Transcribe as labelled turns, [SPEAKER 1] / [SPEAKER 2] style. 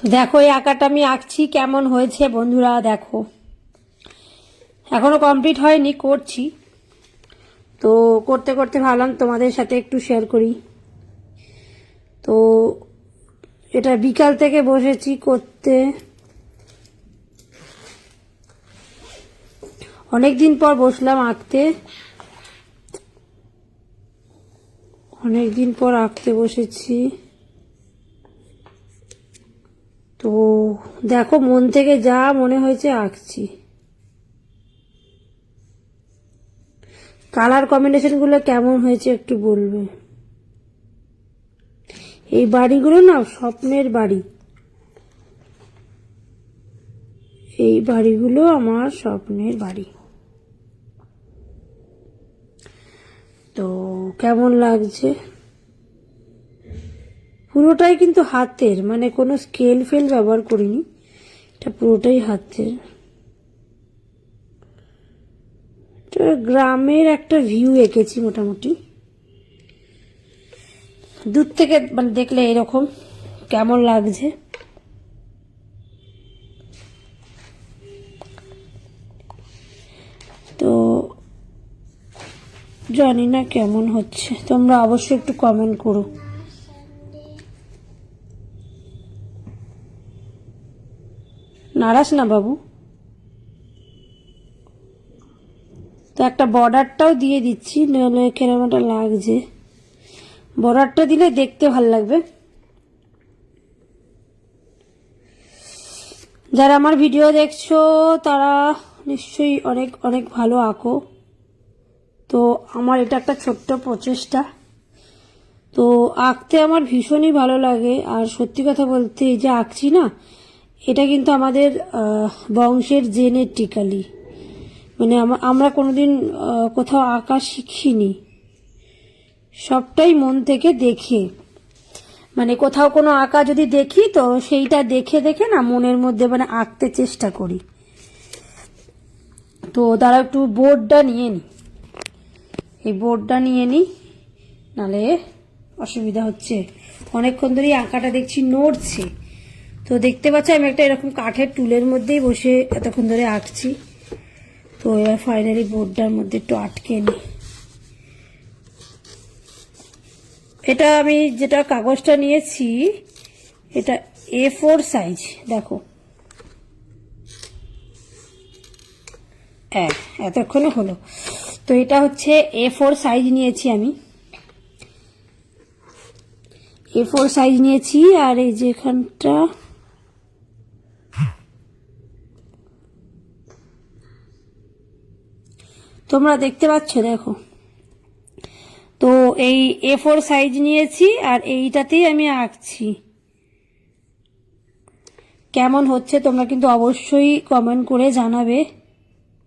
[SPEAKER 1] তো দেখো, এই আঁকাটা আমি আঁকছি, কেমন হয়েছে বন্ধুরা, দেখো। এখনও কমপ্লিট হয়নি, করছি। তো করতে করতে ভাবলাম তোমাদের সাথে একটু শেয়ার করি। তো এটা বিকাল থেকে বসেছি করতে। অনেক দিন পর বসলাম আঁকতে। অনেক দিন পর আঁকতে বসেছি। তো দেখো, মন থেকে যা মনে হয়েছে আঁকছি। কালার কম্বিনেশনগুলো কেমন হয়েছে একটু বলবে? এই বাড়িগুলো না স্বপ্নের বাড়ি। এই বাড়িগুলো আমার স্বপ্নের বাড়ি। তো কেমন লাগছে? পুরোটাই কিন্তু হাতের মানে কোনো স্কেল ফেল ব্যবহার করিনি। এটা পুরোটাই হাতের। গ্রামের একটা ভিউ এঁকেছি মোটামুটি। দূর থেকে মানে দেখলে এরকম কেমন লাগছে। তো জানি না কেমন হচ্ছে। তোমরা অবশ্যই একটু কমেন্ট করো। নারাস না বাবু। তো একটা বর্ডারটাও দিয়ে দিচ্ছি নাহলে কেরামাটা লাগছে। বর্ডারটা দিলে দেখতে ভালো লাগবে। যারা আমার ভিডিও দেখছ, তারা নিশ্চয়ই অনেক অনেক ভালো আঁকো। তো আমার এটা একটা ছোট্ট প্রচেষ্টা। তো আঁকতে আমার ভীষণই ভালো লাগে। আর সত্যি কথা বলতে, এই যে আঁকছি না এটা কিন্তু আমাদের বংশের জেনেটিক্যালি। মানে আমা- আমরা কোনোদিন কোথাও আঁকা শিখিনি। সবটাই মন থেকে দেখে। মানে কোথাও কোনো আঁকা যদি দেখি, তো সেইটা দেখে দেখে না মনের মধ্যে মানে আঁকতে চেষ্টা করি। তো তারা একটু বোর্ডটা নিয়ে নিই এই বোর্ডটা নিয়ে নিই নালে অসুবিধা হচ্ছে। অনেকক্ষণ ধরেই আঁকাটা দেখছি নড়ছে। তো দেখতে পাচ্ছ, আমি একটা এরকম কাঠের টুলের মধ্যেই বসে এতক্ষণ ধরে আঁকছি। তো এবার ফাইনালি বোর্ডটার মধ্যে একটু আটকে নিই এটা আমি যেটা কাগজটা নিয়েছি, এটা এ ফোর সাইজ দেখো। হ্যাঁ এতক্ষণে হলো। তো এটা হচ্ছে এ ফোর সাইজ নিয়েছি আমি। এ ফোর সাইজ নিয়েছি, আর এই যে এখানটা তোমরা দেখতে পাচ্ছ, দেখো। তো এই এ ফোর সাইজ নিয়েছি, আর এইটাতেই আমি আঁকছি। কেমন হচ্ছে তোমরা কিন্তু অবশ্যই কমেন্ট করে জানাবে।